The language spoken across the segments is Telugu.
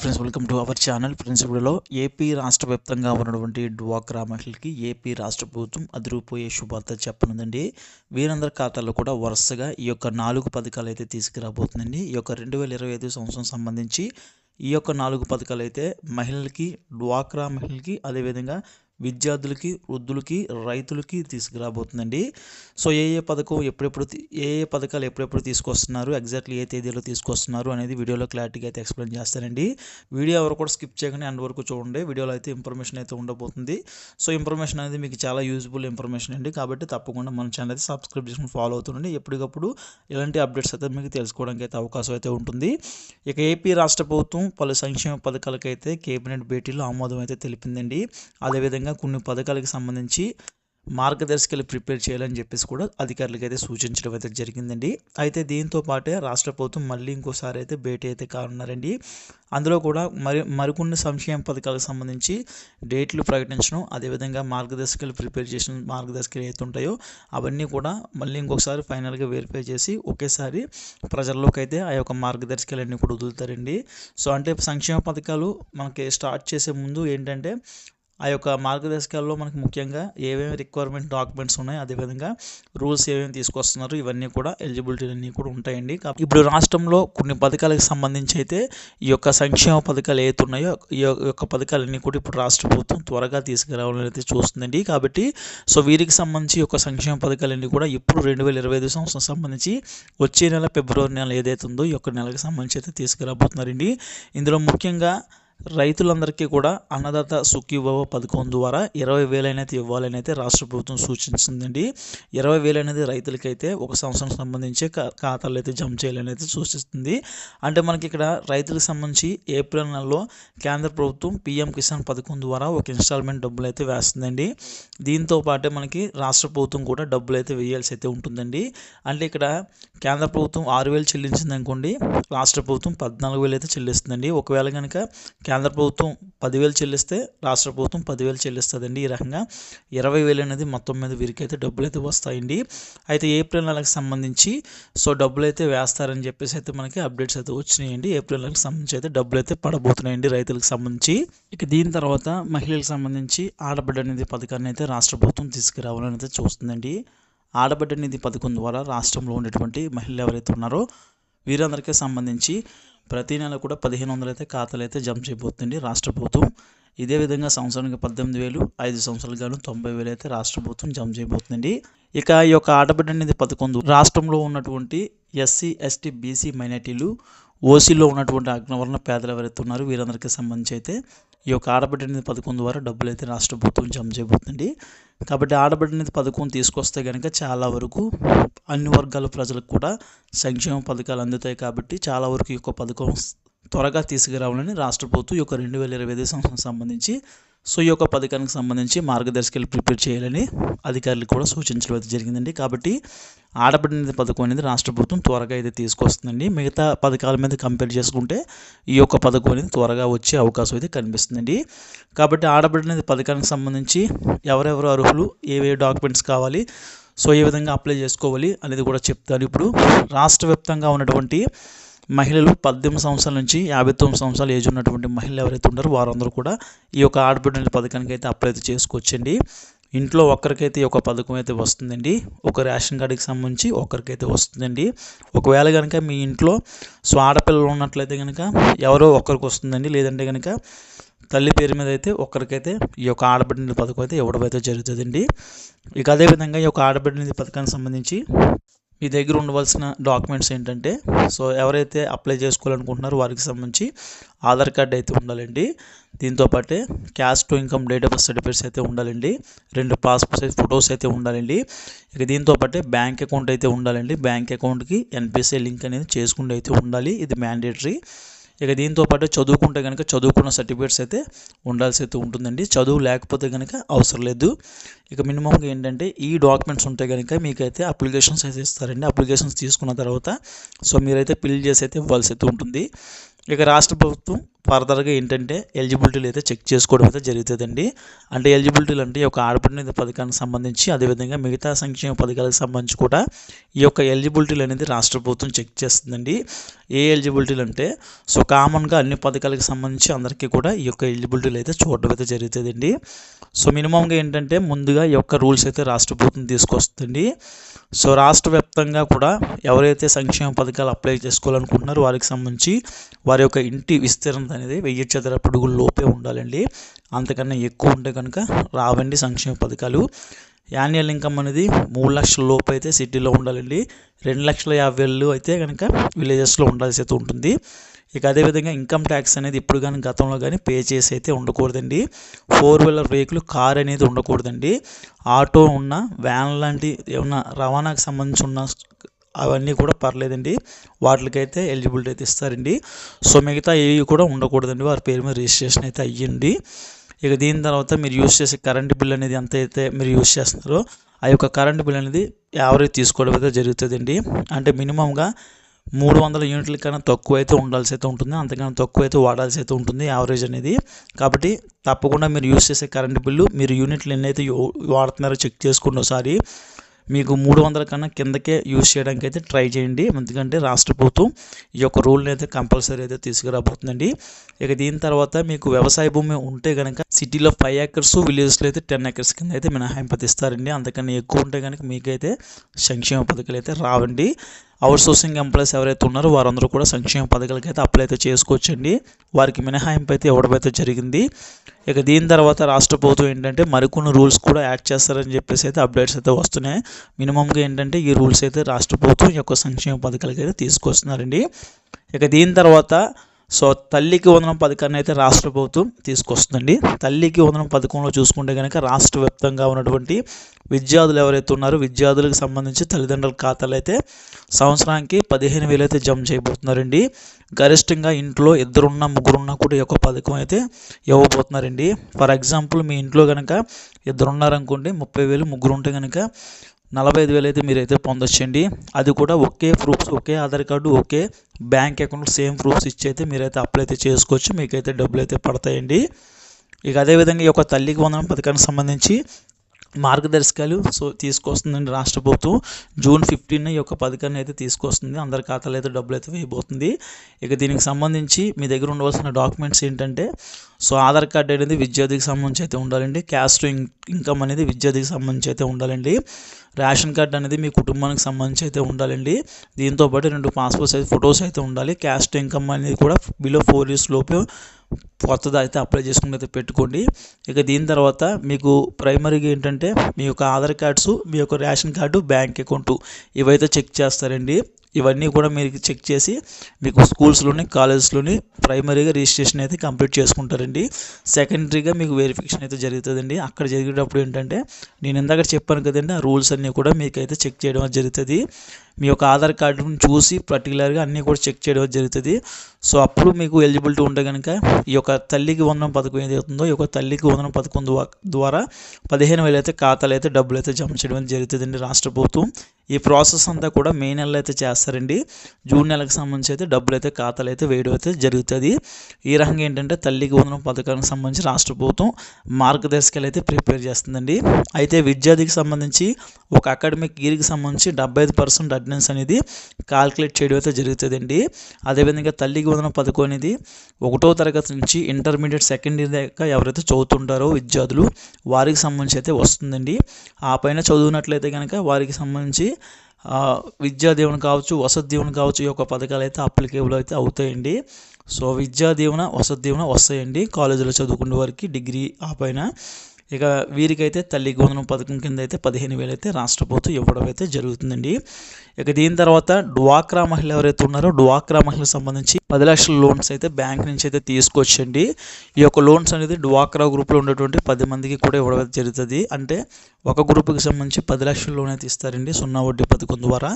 Friends welcome to our channel friends ఇప్పుడులో AP రాష్ట్ర వ్యాప్తంగా ఉన్నటువంటి డ్వాక్రా మహిళలకి ఏపీ రాష్ట్ర ప్రభుత్వం అదిరిపోయే శుభార్త చెప్పనుందండి. వీరందరి ఖాతాల్లో కూడా వరుసగా ఈ యొక్క నాలుగు పథకాలు అయితే తీసుకురాబోతుందండి. ఈ యొక్క రెండు వేల ఇరవై ఐదు సంవత్సరం సంబంధించి ఈ యొక్క నాలుగు పథకాలు అయితే మహిళలకి డ్వాక్రా మహిళలకి అదేవిధంగా విద్యార్థులకి వృద్ధులకి రైతులకి తీసుకురాబోతుందండి. సో ఏ ఏ పథకం ఎప్పుడెప్పుడు ఏ ఏ పథకాలు ఎప్పుడెప్పుడు తీసుకొస్తున్నారు ఎగ్జాక్ట్లీ ఏ తేదీలో తీసుకొస్తున్నారు అనేది వీడియోలో క్లారిటీగా అయితే ఎక్స్ప్లెయిన్ చేస్తానండి. వీడియో ఎవరు కూడా స్కిప్ చేయకుండా ఎండ్ వరకు చూడండి. వీడియోలో అయితే ఇన్ఫర్మేషన్ అయితే ఉండబోతుంది. సో ఇన్ఫర్మేషన్ అనేది మీకు చాలా యూజ్ఫుల్ ఇన్ఫర్మేషన్ అండి. కాబట్టి తప్పకుండా మన ఛానల్ అయితే సబ్స్క్రైబ్ చేసుకుని ఫాలో అవుతుండండి. ఎప్పటికప్పుడు ఇలాంటి అప్డేట్స్ అయితే మీకు తెలుసుకోవడానికి అయితే అవకాశం అయితే ఉంటుంది. ఇక ఏపీ రాష్ట్ర ప్రభుత్వం పలు సంక్షేమ పథకాలకైతే కేబినెట్ భేటీలో ఆమోదం అయితే తెలిపిందండి. అదేవిధంగా కొన్ని పథకాలకు సంబంధించి మార్గదర్శకాలు ప్రిపేర్ చేయాలని చెప్పేసి కూడా అధికారులకు అయితే సూచించడం అయితే జరిగిందండి. అయితే దీంతో పాటే రాష్ట్ర ప్రభుత్వం మళ్ళీ ఇంకోసారి అయితే భేటీ అయితే కానున్నారండి. అందులో కూడా మరి మరికొన్ని సంక్షేమ పథకాలకు సంబంధించి డేట్లు ప్రకటించడం అదేవిధంగా మార్గదర్శకాలు ప్రిపేర్ చేసిన మార్గదర్శకాలు ఏవైతే ఉంటాయో అవన్నీ కూడా మళ్ళీ ఇంకొకసారి ఫైనల్గా వెరిఫై చేసి ఒకేసారి ప్రజల్లోకి అయితే ఆ యొక్క మార్గదర్శకాలన్నీ కూడా వదులుతారండి. సో అంటే సంక్షేమ పథకాలు మనకి స్టార్ట్ చేసే ముందు ఏంటంటే ఆ యొక్క మార్గదర్శకాల్లో మనకు ముఖ్యంగా ఏమేమి రిక్వైర్మెంట్ డాక్యుమెంట్స్ ఉన్నాయి అదేవిధంగా రూల్స్ ఏమేమి తీసుకొస్తున్నారు ఇవన్నీ కూడా ఎలిజిబిలిటీ అన్నీ కూడా ఉంటాయండి. ఇప్పుడు రాష్ట్రంలో కొన్ని పథకాలకు సంబంధించి అయితే ఈ యొక్క సంక్షేమ పథకాలు ఏవైతే ఉన్నాయో ఈ యొక్క- పథకాలన్నీ కూడా ఇప్పుడు రాష్ట్ర ప్రభుత్వం త్వరగా తీసుకురావాలని అయితే చూస్తుందండి. కాబట్టి సో వీరికి సంబంధించి యొక్క సంక్షేమ పథకాలన్నీ కూడా ఇప్పుడు రెండు వేల ఇరవై ఐదు సంవత్సరం సంబంధించి వచ్చే నెల ఫిబ్రవరి నెల ఏదైతే ఉందో ఈ యొక్క నెలకు సంబంధించి అయితే తీసుకురాబోతున్నారండి. ఇందులో ముఖ్యంగా రైతులందరికీ కూడా అన్నదాత సుఖీభవ పథకం ద్వారా ఇరవై వేలైనది ఇవ్వాలని అయితే రాష్ట్ర ప్రభుత్వం సూచించిందండి. ఇరవై వేలు అనేది రైతులకైతే ఒక సంవత్సరం సంబంధించి ఖాతాలు అయితే జమ చేయాలని అయితే సూచిస్తుంది. అంటే మనకి ఇక్కడ రైతులకు సంబంధించి ఏప్రిల్ నెలలో కేంద్ర ప్రభుత్వం పీఎం కిసాన్ పథకం ద్వారా ఒక ఇన్స్టాల్మెంట్ డబ్బులు అయితే వేస్తుందండి. దీంతో పాటే మనకి రాష్ట్ర ప్రభుత్వం కూడా డబ్బులు అయితే వేయాల్సి అయితే ఉంటుందండి. అంటే ఇక్కడ కేంద్ర ప్రభుత్వం ఆరు వేలు చెల్లించింది అనుకోండి రాష్ట్ర ప్రభుత్వం పద్నాలుగు వేలు అయితే చెల్లిస్తుందండి. ఒకవేళ కనుక కేంద్ర ప్రభుత్వం పదివేలు చెల్లిస్తే రాష్ట్ర ప్రభుత్వం పదివేలు చెల్లిస్తుందండి ఈ రకంగా. ఇరవై వేలు అనేది మొత్తం మీద వీరికైతే డబ్బులు అయితే వస్తాయండి. అయితే ఏప్రిల్ నెలకు సంబంధించి సో డబ్బులు అయితే వేస్తారని చెప్పేసి అయితే మనకి అప్డేట్స్ అయితే వచ్చినాయండి. ఏప్రిల్ నెలకు సంబంధించి అయితే డబ్బులు అయితే పడబోతున్నాయండి రైతులకు సంబంధించి. ఇక దీని తర్వాత మహిళలకు సంబంధించి ఆడబిడ్డ నిధి పథకాన్ని అయితే రాష్ట్ర ప్రభుత్వం తీసుకురావాలని అయితే చూస్తుందండి. ఆడబిడ్డ నిధి పథకం ద్వారా రాష్ట్రంలో ఉన్నటువంటి మహిళలు ఎవరైతే ఉన్నారో వీరందరికీ సంబంధించి ప్రతి నెల కూడా పదిహేను వందలు అయితే ఖాతాలు అయితే జమ చేయబోతుంది రాష్ట్ర ప్రభుత్వం ఇదే విధంగా సంవత్సరానికి పద్దెనిమిది వేలు ఐదు సంవత్సరాలు గాను తొంభై వేలు అయితే రాష్ట్ర ప్రభుత్వం జమ చేయబోతుందండి. ఇక ఈ యొక్క ఆటబిడ్డ నిధి పథకం రాష్ట్రంలో ఉన్నటువంటి ఎస్సీ ఎస్టీ బీసీ మైనార్టీలు ఓసీలో ఉన్నటువంటి అగ్నవర్ణ పేదలు ఎవరైతే ఉన్నారో వీరందరికీ సంబంధించి అయితే ఈ యొక్క ఆడబిడ్డ నిధి పథకం ద్వారా డబ్బులు అయితే రాష్ట్ర ప్రభుత్వం జమ చేయబోతుంది కాబట్టి ఆడబిడ్డ నిధి పథకం తీసుకొస్తే కనుక చాలా వరకు అన్ని వర్గాల ప్రజలకు కూడా సంక్షేమ పథకాలు అందుతాయి కాబట్టి చాలా వరకు ఈ యొక్క పథకం త్వరగా తీసుకురావాలని రాష్ట్ర ప్రభుత్వం ఈ యొక్క రెండు వేల ఇరవై ఐదు సంవత్సరం సంబంధించి సో ఈ యొక్క పథకానికి సంబంధించి మార్గదర్శకాలు ప్రిపేర్ చేయాలని అధికారులు కూడా సూచించడం అయితే జరిగిందండి. కాబట్టి ఆడబిడ్డ నిధి పథకం అనేది రాష్ట్ర ప్రభుత్వం త్వరగా అయితే తీసుకొస్తుందండి. మిగతా పథకాల మీద కంపేర్ చేసుకుంటే ఈ యొక్క పథకం అనేది త్వరగా వచ్చే అవకాశం అయితే కనిపిస్తుందండి. కాబట్టి ఆడబిడ్డ నిధి పథకానికి సంబంధించి ఎవరెవరు అర్హులు ఏవే డాక్యుమెంట్స్ కావాలి సో ఏ విధంగా అప్లై చేసుకోవాలి అనేది కూడా చెప్తాను ఇప్పుడు రాష్ట్ర వ్యాప్తంగా ఉన్నటువంటి మహిళలు పద్దెనిమిది సంవత్సరాల నుంచి యాభై తొమ్మిది సంవత్సరాలు ఏజ్ ఉన్నటువంటి మహిళలు ఎవరైతే ఉన్నారో వారందరూ కూడా ఈ యొక్క ఆడబిడ్డ పథకానికి అయితే అప్లై అయితే చేసుకోవచ్చండి. ఇంట్లో ఒక్కరికైతే ఈ యొక్క పథకం అయితే వస్తుందండి. ఒక రేషన్ కార్డుకి సంబంధించి ఒక్కరికైతే వస్తుందండి. ఒకవేళ కనుక మీ ఇంట్లో సో ఆడపిల్లలు ఉన్నట్లయితే కనుక ఎవరో ఒక్కరికి వస్తుందండి. లేదంటే కనుక తల్లి పేరు మీద అయితే ఒక్కరికైతే ఈ యొక్క ఆడబిడ్డ నిధి పథకం అయితే ఇవ్వడం అయితే జరుగుతుందండి. ఇక అదేవిధంగా ఈ యొక్క ఆడబిడ్డ నిధి పథకానికి సంబంధించి మీ దగ్గర ఉండవలసిన డాక్యుమెంట్స్ ఏంటంటే సో ఎవరైతే అప్లై చేసుకోవాలనుకుంటున్నారో వారికి సంబంధించి ఆధార్ కార్డ్ అయితే ఉండాలండి. దీంతో పాటే caste to income date of birth certificates అయితే ఉండాలండి. రెండు పాస్పోర్ట్ సైజ్ ఫొటోస్ అయితే ఉండాలండి. ఇక దీంతో పాటే బ్యాంక్ అకౌంట్ అయితే ఉండాలండి. బ్యాంక్ అకౌంట్కి ఎన్పిసిఐ లింక్ అనేది చేసుకుంటూ అయితే ఉండాలి. ఇది మ్యాండేటరీ. ఇక దీంతో పాటు చదువుకుంటే కనుక చదువుకున్న సర్టిఫికేట్స్ అయితే ఉండాల్సి అయితే ఉంటుందండి. చదువు లేకపోతే కనుక అవసరం లేదు. ఇక మినిమంగా ఏంటంటే ఈ డాక్యుమెంట్స్ ఉంటే కనుక మీకైతే అప్లికేషన్స్ అయితే ఇస్తారండి. అప్లికేషన్స్ తీసుకున్న తర్వాత సో మీరైతే ఫిల్ చేసి అయితే ఇవ్వాల్సి అయితే ఉంటుంది. ఇక రాష్ట్ర ప్రభుత్వం ఫర్దర్గా ఏంటంటే ఎలిజిబిలిటీలు అయితే చెక్ చేసుకోవడం అయితే జరుగుతుందండి. అంటే ఎలిజిబిలిటీలు అంటే ఈ యొక్క ఆడపడిన పథకానికి సంబంధించి అదేవిధంగా మిగతా సంక్షేమ పథకాలకు సంబంధించి కూడా ఈ యొక్క ఎలిజిబిలిటీలు అనేది రాష్ట్ర ప్రభుత్వం చెక్ చేస్తుందండి. ఏ ఎలిజిబిలిటీలు అంటే సో కామన్గా అన్ని పథకాలకు సంబంధించి అందరికీ కూడా ఈ యొక్క ఎలిజిబిలిటీలు అయితే చూడడం అయితే జరుగుతుందండి. సో మినిమంగా ఏంటంటే ముందుగా ఈ యొక్క రూల్స్ అయితే రాష్ట్ర ప్రభుత్వం తీసుకొస్తుంది సో రాష్ట్ర వ్యాప్తంగా కూడా ఎవరైతే సంక్షేమ పథకాలు అప్లై చేసుకోవాలనుకుంటున్నారో వారికి సంబంధించి వారి యొక్క ఇంటి విస్తీర్ణ విస్తీర్ణత అనేది వెయ్యి చదర పొడుగుల లోపే ఉండాలండి. అంతకన్నా ఎక్కువ ఉంటే కనుక రావండి సంక్షేమ పథకాలు. యాన్యువల్ ఇన్కమ్ అనేది మూడు లక్షల లోపు అయితే సిటీలో ఉండాలండి. రెండు లక్షల యాభై వేలు అయితే కనుక విలేజెస్లో ఉండాల్సి అయితే ఉంటుంది. ఇక అదేవిధంగా ఇన్కమ్ ట్యాక్స్ అనేది ఇప్పుడు కానీ గతంలో కానీ పే చేసి అయితే ఉండకూడదండి. ఫోర్ వీలర్ వెహికల్ కార్ అనేది ఉండకూడదండి. ఆటో ఉన్న వ్యాన్ లాంటి ఏమన్నా రవాణాకు సంబంధించి ఉన్న అవన్నీ కూడా పర్లేదండి. వాటికైతే ఎలిజిబిలిటీ అయితే ఇస్తారండి. సో మిగతా ఏవి కూడా ఉండకూడదండి. వారి పేరు మీద రిజిస్ట్రేషన్ అయితే అయ్యింది ఇక దీని తర్వాత మీరు యూస్ చేసే కరెంట్ బిల్ అనేది ఎంత అయితే మీరు యూస్ చేస్తున్నారో ఆ యొక్క కరెంట్ బిల్ అనేది యావరేజ్ తీసుకోవడం అయితే జరుగుతుందండి. అంటే మినిమంగా మూడు వందల యూనిట్ల కన్నా తక్కువ అయితే ఉండాల్సి అయితే ఉంటుంది. అంతకన్నా తక్కువ అయితే వాడాల్సి అయితే ఉంటుంది యావరేజ్ అనేది. కాబట్టి తప్పకుండా మీరు యూస్ చేసే కరెంట్ బిల్లు మీరు యూనిట్లు ఎన్నైతే వాడుతున్నారో చెక్ చేసుకోండి ఒకసారి మీకు మూడు వందల కన్నా కిందకే యూజ్ చేయడానికి అయితే ట్రై చేయండి. ఎందుకంటే రాష్ట్ర ప్రభుత్వం ఈ యొక్క రూల్ని అయితే కంపల్సరీ అయితే తీసుకురాబోతుందండి. ఇక దీని తర్వాత మీకు వ్యవసాయ భూమి ఉంటే కనుక సిటీలో ఫైవ్ ఏకర్స్ విలేజెస్లో అయితే టెన్ ఏకర్స్ కింద అయితే మినహాయింపు ఇస్తారండి అంతకన్నా ఎక్కువ ఉంటే కనుక మీకైతే సంక్షేమ పథకాలు అయితే రావండి. అవుట్సోర్సింగ్ ఎంప్లాయీస్ ఎవరైతే ఉన్నారో వారందరూ కూడా సంక్షేమ పథకాలకి అయితే అప్లై అయితే చేసుకోవచ్చండి. వారికి మినహాయింపు అయితే ఇవ్వడం అయితే జరిగింది. ఇక దీని తర్వాత రాష్ట్ర ప్రభుత్వం ఏంటంటే మరికొన్ని రూల్స్ కూడా యాడ్ చేస్తారని చెప్పేసి అయితే అప్డేట్స్ అయితే వస్తున్నాయి. మినిమంగా ఏంటంటే ఈ రూల్స్ అయితే రాష్ట్ర ప్రభుత్వం యొక్క సంక్షేమ పథకాలకి అయితే తీసుకొస్తున్నారండి. ఇక దీని తర్వాత సో తల్లికి వందనం పథకాన్ని అయితే రాష్ట్ర ప్రభుత్వం తీసుకొస్తుందండి. తల్లికి వందనం పథకంలో చూసుకుంటే కనుక రాష్ట్ర వ్యాప్తంగా ఉన్నటువంటి విద్యార్థులు ఎవరైతే ఉన్నారో విద్యార్థులకు సంబంధించి తల్లిదండ్రుల ఖాతాలు అయితే సంవత్సరానికి పదిహేను వేలు అయితే జమ చేయబోతున్నారండి. గరిష్టంగా ఇంట్లో ఇద్దరున్న ముగ్గురున్నా కూడా ఈ యొక్క పథకం అయితే ఇవ్వబోతున్నారండి. ఫర్ ఎగ్జాంపుల్ మీ ఇంట్లో కనుక ఇద్దరున్నారనుకోండి ముప్పై వేలు ముగ్గురు ఉంటే కనుక నలభై ఐదు వేలు అయితే మీరైతే పొందొచ్చండి. అది కూడా ఒకే ప్రూఫ్స్ ఒకే ఆధార్ కార్డు ఒకే బ్యాంక్ అకౌంట్ సేమ్ ప్రూఫ్స్ ఇచ్చి అయితే మీరైతే అప్లై అయితే చేసుకోవచ్చు. మీకైతే డబ్బులు అయితే పడతాయండి. ఇక అదేవిధంగా ఈ యొక్క తల్లికి వందనం పథకానికి సంబంధించి మార్గదర్శకాలు సో తీసుకొస్తుందండి రాష్ట్ర ప్రభుత్వం. జూన్ ఫిఫ్టీన్ ఈ యొక్క పథకాన్ని అయితే తీసుకొస్తుంది. అందరి ఖాతాలో అయితే డబ్బులు అయితే వేయబోతుంది. ఇక దీనికి సంబంధించి మీ దగ్గర ఉండవలసిన డాక్యుమెంట్స్ ఏంటంటే సో ఆధార్ కార్డు అనేది విద్యార్థికి సంబంధించి అయితే ఉండాలండి. క్యాస్ట్ ఇన్కమ్ అనేది విద్యార్థికి సంబంధించి అయితే ఉండాలండి. రేషన్ కార్డు అనేది మీ కుటుంబానికి సంబంధించి అయితే ఉండాలండి. దీంతో పాటు రెండు పాస్పోర్ట్ సైజ్ ఫొటోస్ అయితే ఉండాలి. క్యాస్ట్ ఇన్కమ్ అనేది కూడా బిలో ఫోర్ ఇయర్స్ లోపు కొత్తది అయితే అప్లై చేసుకుని అయితే పెట్టుకోండి. ఇక దీని తర్వాత మీకు ప్రైమరీగా ఏంటంటే మీ యొక్క ఆధార్ కార్డ్స్ మీ యొక్క రేషన్ కార్డు బ్యాంక్ అకౌంటు ఇవైతే చెక్ చేస్తారండి. ఇవన్నీ కూడా మీరు చెక్ చేసి మీకు స్కూల్స్లోని కాలేజెస్లోని ప్రైమరీగా రిజిస్ట్రేషన్ అయితే కంప్లీట్ చేసుకుంటారండి. సెకండరీగా మీకు వెరిఫికేషన్ అయితే జరుగుతుందండి. అక్కడ జరిగేటప్పుడు ఏంటంటే నేను ఇందాక చెప్పాను కదండి ఆ రూల్స్ అన్నీ కూడా మీకు అయితే చెక్ చేయడం జరుగుతుంది. మీ యొక్క ఆధార్ కార్డును చూసి పర్టికులర్గా అన్నీ కూడా చెక్ చేయడం జరుగుతుంది. సో అప్పుడు మీకు ఎలిజిబిలిటీ ఉంటే కనుక ఈ యొక్క తల్లికి వందనం పథకం ఏది అవుతుందో ఈ యొక్క తల్లికి వందనం పథకం ద్వారా పదిహేను వేలు అయితే ఖాతాలు అయితే డబ్బులు అయితే జమ చేయడం జరుగుతుందండి రాష్ట్ర ప్రభుత్వం. ఈ ప్రాసెస్ అంతా కూడా మే నెలలో అయితే చేస్తారండి. జూన్ నెలకు సంబంధించి అయితే డబ్బులు అయితే ఖాతాలు అయితే వేయడం అయితే జరుగుతుంది. ఈ రకంగా ఏంటంటే తల్లికి వందనం పథకానికి సంబంధించి రాష్ట్ర ప్రభుత్వం మార్గదర్శకాలు అయితే ప్రిపేర్ చేస్తుందండి. అయితే విద్యార్థికి సంబంధించి ఒక అకాడమిక్ ఇయర్కి సంబంధించి డెబ్బై ఐదు పర్సెంట్ అటెండెన్స్ అనేది కాల్కులేట్ చేయడం అయితే జరుగుతుందండి. అదేవిధంగా తల్లికి వందనం పథకం అనేది ఒకటో తరగతి నుంచి ఇంటర్మీడియట్ సెకండ్ ఇయర్ దాకా ఎవరైతే చదువుతుంటారో విద్యార్థులు వారికి సంబంధించి అయితే వస్తుందండి. ఆ పైన చదువునట్లయితే కనుక వారికి సంబంధించి విద్యా దీవెన కావచ్చు వసతి దీవెన కావచ్చు ఈ యొక్క పథకాలు అయితే అప్లికేబుల్ అయితే అవుతాయండి. సో విద్యా దీవెన వసతి దీవెన వస్తాయండి. కాలేజీలో చదువుకునే వారికి డిగ్రీ ఆ పైన. ఇక వీరికైతే తల్లి గోధనం పథకం కింద అయితే పదిహేను వేలు అయితే రాష్ట్ర ప్రభుత్వం ఇవ్వడం అయితే జరుగుతుందండి. ఇక దీని తర్వాత డ్వాక్రా మహిళ ఎవరైతే ఉన్నారో డ్వాక్రా మహిళలకు సంబంధించి పది లక్షల లోన్స్ అయితే బ్యాంక్ నుంచి అయితే తీసుకొచ్చండి. ఈ యొక్క లోన్స్ అనేది డ్వాక్రా గ్రూప్లో ఉన్నటువంటి పది మందికి కూడా ఇవ్వడం అయితే జరుగుతుంది. అంటే ఒక గ్రూప్కి సంబంధించి పది లక్షల లోన్ అయితే ఇస్తారండి సున్నా వడ్డీ పథకం ద్వారా.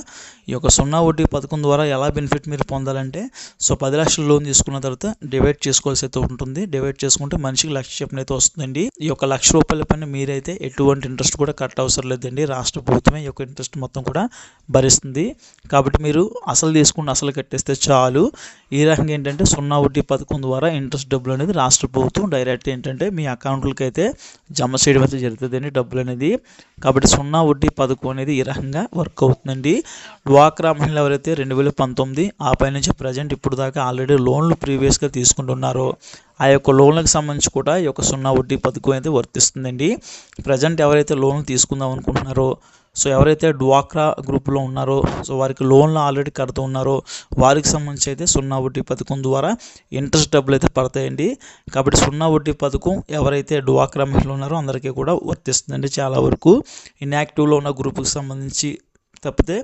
ఈ యొక్క సున్నా వడ్డీ పథకం ద్వారా ఎలా బెనిఫిట్ మీరు పొందాలంటే సో పది లక్షల లోన్ తీసుకున్న తర్వాత డివైడ్ చేసుకోవాల్సి అయితే ఉంటుంది. డివైడ్ చేసుకుంటే మనిషికి లక్ష చెప్పిన అయితే వస్తుందండి. ఈ యొక్క లక్ష లోపల రూపాయల పైన మీరైతే ఎటువంటి ఇంట్రెస్ట్ కూడా కట్ అవసరం లేదండి. రాష్ట్ర ప్రభుత్వమే ఈ యొక్క ఇంట్రెస్ట్ మొత్తం కూడా భరిస్తుంది. కాబట్టి మీరు అసలు తీసుకుని అసలు కట్టేస్తే చాలు. ఈ రకంగా ఏంటంటే సున్నా వడ్డీ పథకం ద్వారా ఇంట్రెస్ట్ డబ్బులు అనేది రాష్ట్ర ప్రభుత్వం డైరెక్ట్ ఏంటంటే మీ అకౌంట్లకి అయితే జమ చేయడం అయితే జరుగుతుందండి డబ్బులు అనేది. కాబట్టి సున్నా వడ్డీ పథకం అనేది ఈ రకంగా వర్క్ అవుతుందండి. డ్వాక్రా మహిళలు ఎవరైతే రెండు వేల పంతొమ్మిది ఆ పై నుంచి ప్రజెంట్ ఇప్పుడు దాకా ఆల్రెడీ లోన్లు ప్రీవియస్గా తీసుకుంటున్నారో ఆ యొక్క లోన్లకు సంబంధించి కూడా ఈ యొక్క సున్నా వడ్డీ పథకం అయితే వర్తిస్తుందండి. ప్రజెంట్ ఎవరైతే లోన్లు తీసుకుందాం అనుకుంటున్నారో సో ఎవరైతే డ్వాక్రా గ్రూప్లో ఉన్నారో సో వారికి లోన్లు ఆల్రెడీ కడుతూ ఉన్నారో వారికి సంబంధించి అయితే సున్నా వడ్డీ పథకం ద్వారా ఇంట్రెస్ట్ డబ్బులు అయితే పడతాయండి. కాబట్టి సున్నా వడ్డీ పథకం ఎవరైతే డ్వాక్రా మహిళలు ఉన్నారో అందరికీ కూడా వర్తిస్తుందండి చాలా వరకు. ఇన్యాక్టివ్లో ఉన్న గ్రూప్కి సంబంధించి తప్పితే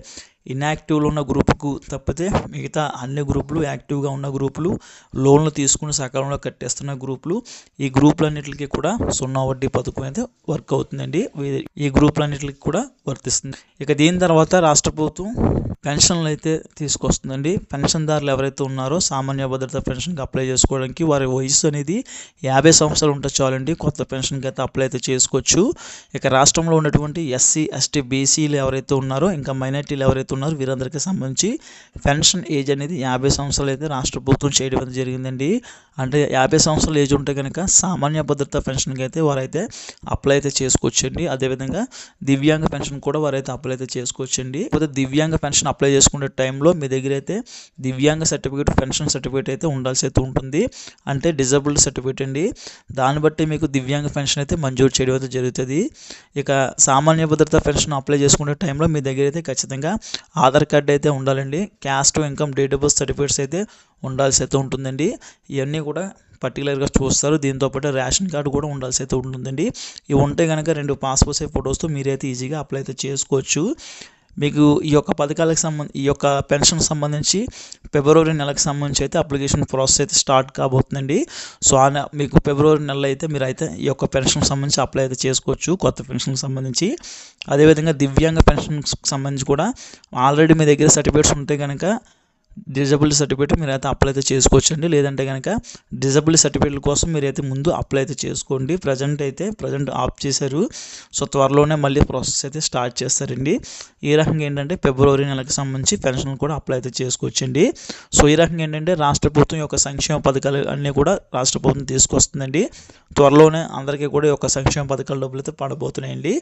ఇన్యాక్టివ్లో ఉన్న గ్రూపుకు తప్పితే మిగతా అన్ని గ్రూపులు యాక్టివ్గా ఉన్న గ్రూపులు లోన్లు తీసుకుని సకాలంలో కట్టేస్తున్న గ్రూపులు ఈ గ్రూపులన్నిటికీ కూడా సున్నా వడ్డీ పథకం అయితే వర్క్ అవుతుందండి. ఈ గ్రూపులన్నిటికీ కూడా వర్తిస్తుంది. ఇక దీని తర్వాత రాష్ట్ర ప్రభుత్వం పెన్షన్లు అయితే తీసుకొస్తుందండి. పెన్షన్దారులు ఎవరైతే ఉన్నారో సామాన్య భద్రత పెన్షన్కి అప్లై చేసుకోవడానికి వారి వయసు అనేది యాభై సంవత్సరాలు ఉంటే చాలండి. కొత్త పెన్షన్కి అయితే అప్లై అయితే చేసుకోవచ్చు. ఇక రాష్ట్రంలో ఉన్నటువంటి ఎస్సీ ఎస్టీ బీసీలు ఎవరైతే ఉన్నారో ఇంకా మైనార్టీలు ఎవరైతే ఉన్నారో వీరందరికీ సంబంధించి పెన్షన్ ఏజ్ అనేది యాభై సంవత్సరాలు అయితే రాష్ట్ర ప్రభుత్వం చేయడం అయితే జరిగిందండి. అంటే యాభై సంవత్సరాల ఏజ్ ఉంటే కనుక సామాన్య భద్రత పెన్షన్కి అయితే వారైతే అప్లై అయితే చేసుకోవచ్చండి. అదేవిధంగా దివ్యాంగ పెన్షన్ కూడా వారైతే అప్లై అయితే చేసుకోవచ్చండి. లేకపోతే దివ్యాంగ పెన్షన్ అప్లై చేసుకునే టైంలో మీ దగ్గర అయితే దివ్యాంగ సర్టిఫికేట్ పెన్షన్ సర్టిఫికేట్ అయితే ఉండాల్సి అయితే ఉంటుంది. అంటే డిజబుల్డ్ సర్టిఫికేట్ అండి. దాన్ని బట్టి మీకు దివ్యాంగ పెన్షన్ అయితే మంజూరు చేయడం అయితే జరుగుతుంది. ఇక సామాన్య భద్రత పెన్షన్ అప్లై చేసుకునే టైంలో మీ దగ్గర అయితే ఖచ్చితంగా ఆధార్ కార్డు అయితే ఉండాలండి. Caste income date of birth certificates అయితే ఉండాల్సి అయితే ఉంటుందండి. ఇవన్నీ కూడా పర్టికులర్గా చూస్తారు. దీంతో పాటు రేషన్ కార్డు కూడా ఉండాల్సి అయితే ఉంటుందండి. ఇవి ఉంటే కనుక రెండు పాస్పోర్ట్ సైజ్ ఫొటోస్తో మీరైతే ఈజీగా అప్లై అయితే చేసుకోవచ్చు. మీకు ఈ యొక్క పథకాలకు సంబంధ ఈ యొక్క పెన్షన్ సంబంధించి ఫిబ్రవరి నెలకు సంబంధించి అయితే అప్లికేషన్ ప్రాసెస్ అయితే స్టార్ట్ కాబోతుందండి. సో ఆ మీకు ఫిబ్రవరి నెలలో అయితే మీరు అయితే ఈ యొక్క పెన్షన్కి సంబంధించి అప్లై అయితే చేసుకోవచ్చు కొత్త పెన్షన్కి సంబంధించి. అదేవిధంగా దివ్యాంగ పెన్షన్కి సంబంధించి కూడా ఆల్రెడీ మీ దగ్గర సర్టిఫికేట్స్ ఉంటే కనుక డిజబుల్ సర్టిఫికేట్ మీరు అయితే అప్లై అయితే చేసుకోవచ్చండి. లేదంటే కనుక డిజబుల్ సర్టిఫికేట్ కోసం మీరు అయితే ముందు అప్లై అయితే చేసుకోండి. ప్రజెంట్ అయితే ప్రజెంట్ ఆఫ్ చేశారు. సో త్వరలోనే మళ్ళీ ప్రాసెస్ అయితే స్టార్ట్ చేస్తారండి. ఈ రకంగా ఏంటంటే ఫిబ్రవరి నెలకు సంబంధించి పెన్షన్ కూడా అప్లై అయితే చేసుకోవచ్చండి. సో ఈ రకంగా ఏంటంటే రాష్ట్ర ప్రభుత్వం యొక్క సంక్షేమ పథకాలు అన్నీ కూడా రాష్ట్ర ప్రభుత్వం తీసుకొస్తుందండి. త్వరలోనే అందరికీ కూడా ఈ యొక్క సంక్షేమ పథకాల డబ్బులు అయితే పడబోతున్నాయండి.